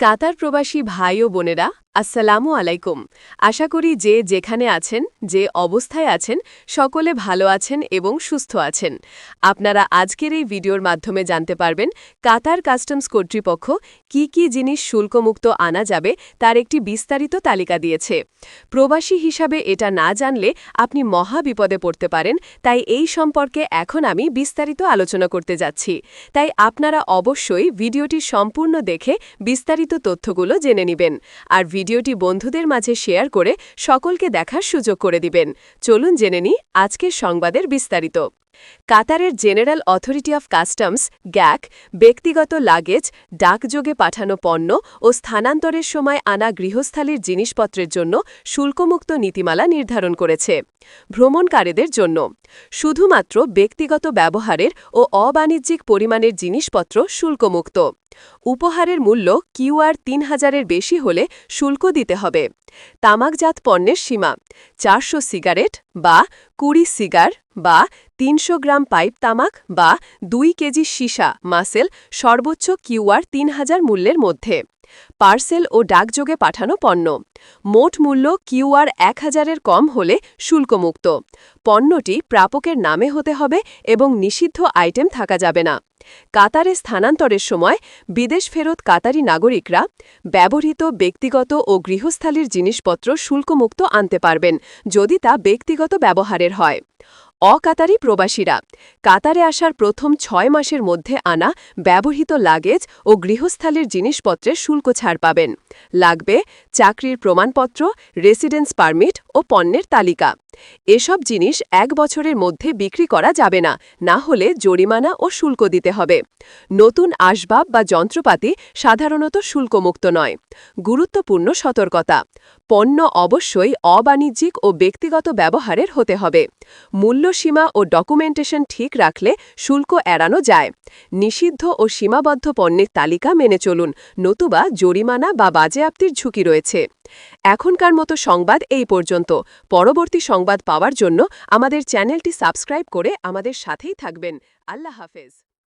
কাতার প্রবাসী ভাই ও বোনেরা আসসালামু আলাইকুম। আশা করি যে যেখানে আছেন, যে অবস্থায় আছেন, সকলে ভালো আছেন এবং সুস্থ আছেন। আপনারা আজকের এই ভিডিওর মাধ্যমে জানতে পারবেন কাতার কাস্টমস কর্তৃপক্ষ কি কি জিনিস শুল্কমুক্ত আনা যাবে তার একটি বিস্তারিত তালিকা দিয়েছে। প্রবাসী হিসাবে এটা না জানলে আপনি মহা বিপদে পড়তে পারেন, তাই এই সম্পর্কে এখন আমি বিস্তারিত আলোচনা করতে যাচ্ছি। তাই আপনারা অবশ্যই ভিডিওটি সম্পূর্ণ দেখে বিস্তারিত তথ্যগুলো জেনে নেবেন। আর ভিডিওটি বন্ধুদের মাঝে শেয়ার করে সকলকে দেখার সুযোগ করে দিবেন। চলুন জেনে নি আজকের সংবাদের বিস্তারিত। কাতারের জেনারেল অথরিটি অফ কাস্টমস, গ্যাক, ব্যক্তিগত লাগেজ, ডাকযোগে পাঠানো পণ্য ও স্থানান্তরের সময় আনা গৃহস্থালির জিনিসপত্রের জন্য শুল্কমুক্ত নীতিমালা নির্ধারণ করেছে ভ্রমণকারীদের জন্য। শুধুমাত্র ব্যক্তিগত ব্যবহারের ও অবাণিজ্যিক পরিমাণের জিনিসপত্র শুল্কমুক্ত। উপহারের মূল্য কিউআর তিন হাজারের বেশি হলে শুল্ক দিতে হবে। তামাকজাত পণ্যের সীমা, চারশো সিগারেট বা কুড়ি সিগার বা তিনশো গ্রাম পাইপ তামাক বা দুই কেজি সীসা মাসেল সর্বোচ্চ কিউআর তিন হাজার মূল্যের মধ্যে। পার্সেল ও ডাকযোগে পাঠানো পণ্য। মোট মূল্য কিউআর এক হাজারের কম হলে শুল্কমুক্ত। পণ্যটি প্রাপকের নামে হতে হবে এবং নিষিদ্ধ আইটেম থাকা যাবে না। কাতারে স্থানান্তরের সময় বিদেশ ফেরত কাতারি নাগরিকরা ব্যবহৃত ব্যক্তিগত ও গৃহস্থালির জিনিসপত্র শুল্কমুক্ত আনতে পারবেন যদি তা ব্যক্তিগত ব্যবহারের হয়। অকাতারি প্রবাসীরা। কাতারে আসার প্রথম ছয় মাসের মধ্যে আনা ব্যবহৃত লাগেজ ও গৃহস্থালির জিনিসপত্রের শুল্ক ছাড় পাবেন। লাগবে চাকরির প্রমাণপত্র রেসিডেন্স পারমিট ও পণ্যের তালিকা। এসব জিনিস এক বছরের মধ্যে বিক্রি করা যাবে না না হলে জরিমানা ও শুল্ক দিতে হবে। নতুন আসবাব বা যন্ত্রপাতি সাধারণত শুল্কমুক্ত নয়। গুরুত্বপূর্ণ সতর্কতা। পণ্য অবশ্যই অবাণিজ্যিক ও ব্যক্তিগত ব্যবহারের হতে হবে। মূল্যসীমা ও ডকুমেন্টেশন ঠিক রাখলে শুল্ক এড়ানো যায়। নিষিদ্ধ ও সীমাবদ্ধ পণ্যের তালিকা মেনে চলুন, নতুবা জরিমানা বা বাজেয়াপ্তির ঝুঁকি রয়েছে। এখনকার মতো সংবাদ এই পর্যন্ত। পরবর্তী সংবাদ পাওয়ার জন্য আমাদের চ্যানেলটি সাবস্ক্রাইব করে আমাদের সাথেই থাকবেন। আল্লাহ হাফেজ।